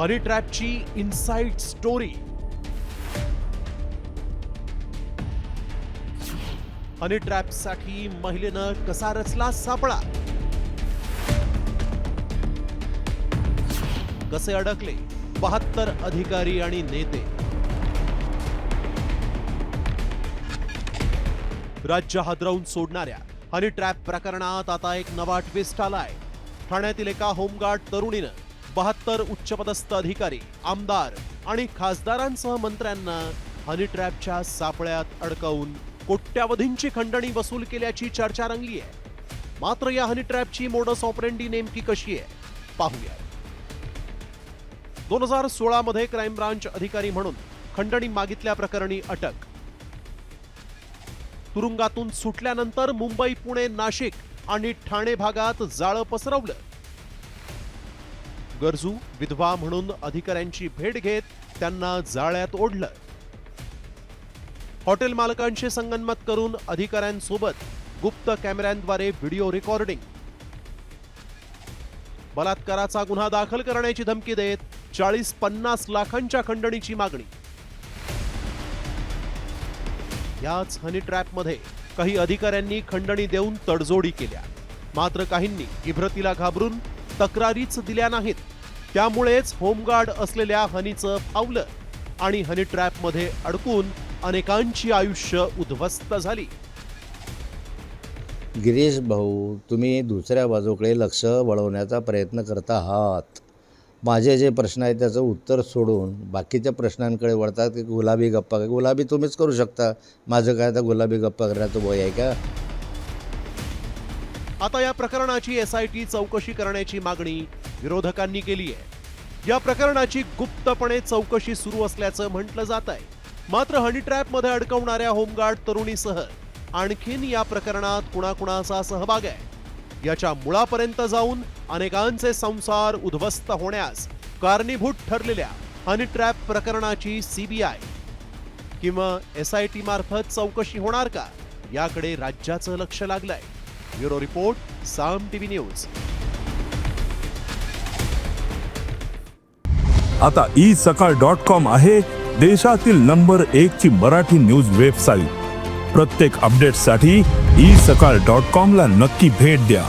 हरिट्रॅपची ट्रॅपची story. हनी ट्रॅपसाठी महिलेनं कसा रचला सापळा? कसे अडकले? बहात्तर अधिकारी आणि नेते. राज्य हादरवून सोडणाऱ्या हनी ट्रॅप प्रकरणात आता एक नवा ट्विस्ट आलाय. ठाण्यातील एका होमगार्ड तरुणीनं बहात्तर उच्चपदस्थ अधिकारी आमदार आणि खासदारांसह मंत्र्यांना हनी ट्रॅपच्या सापळ्यात अडकवून कोट्यावधींची खंडणी वसूल केल्याची चर्चा रंगली आहे. मात्र या हनी ट्रॅपची मोडस ऑपरेंडी नेमकी कशी आहे? पाहूया दोन हजार सोळा मध्ये क्राईम ब्रांच अधिकारी म्हणून खंडणी मागितल्या प्रकरणी अटक. तुरुंगातून सुटल्यानंतर मुंबई पुणे नाशिक आणि ठाणे भागात जाळं पसरवलं. गरजू विधवा म्हणून अधिकाऱ्यांची भेट घेत त्यांना जाळ्यात ओढलं. हॉटेल मालकांशी संगनमत करून अधिकाऱ्यांसोबत गुप्त कॅमेऱ्यांद्वारे व्हिडिओ रेकॉर्डिंग. बलात्काराचा गुन्हा दाखल करण्याची धमकी देत चाळीस पन्नास लाखांच्या खंडणीची मागणी. याच हनी ट्रॅपमध्ये काही अधिकाऱ्यांनी खंडणी देऊन तडजोडी केल्या. मात्र काहींनी इब्रतीला घाबरून तक्रारीच दिल्या नाहीत. त्यामुळेच होमगार्ड असलेल्या हनीचं फावलं आणि हनी ट्रॅपमध्ये अडकून अनेकांची आयुष्य उद्ध्वस्त झाली. गिरीश भाऊ तुम्ही दुसऱ्या बाजूकडे लक्ष वळवण्याचा प्रयत्न करत आहात. माझे जे प्रश्न आहेत त्याचं उत्तर सोडून बाकीच्या प्रश्नांकडे वळतात की गुलाबी गप्पा गुलाबी तुम्हीच करू शकता. माझं काय आता गुलाबी गप्पा करण्याचं वय आहे का? आता या प्रकरणाची एसआयटी चौकशी करण्याची मागणी विरोधकांनी केली आहे. या प्रकरणाची गुप्तपणे चौकशी सुरू असल्याचं म्हटलं जात आहे. मात्र हनी ट्रॅपमध्ये अडकवणाऱ्या होमगार्ड तरुणीसह आणखीन या प्रकरणात कुणाकुणाचा सहभाग आहे. याच्या मुळापर्यंत जाऊन अनेकांचे संसार उद्ध्वस्त होण्यास कारणीभूत ठरलेल्या हनी ट्रॅप प्रकरणाची सीबीआय किंवा एस आय टी मार्फत चौकशी होणार का? याकडे राज्याचं लक्ष लागलंय. Bureau report Saam TV news. आता ई सकाळ डॉट कॉम आहे देशातील नंबर एक ची मराठी न्यूज वेबसाईट. प्रत्येक अपडेटसाठी ई सकाळ डॉट कॉम ला नक्की भेट द्या.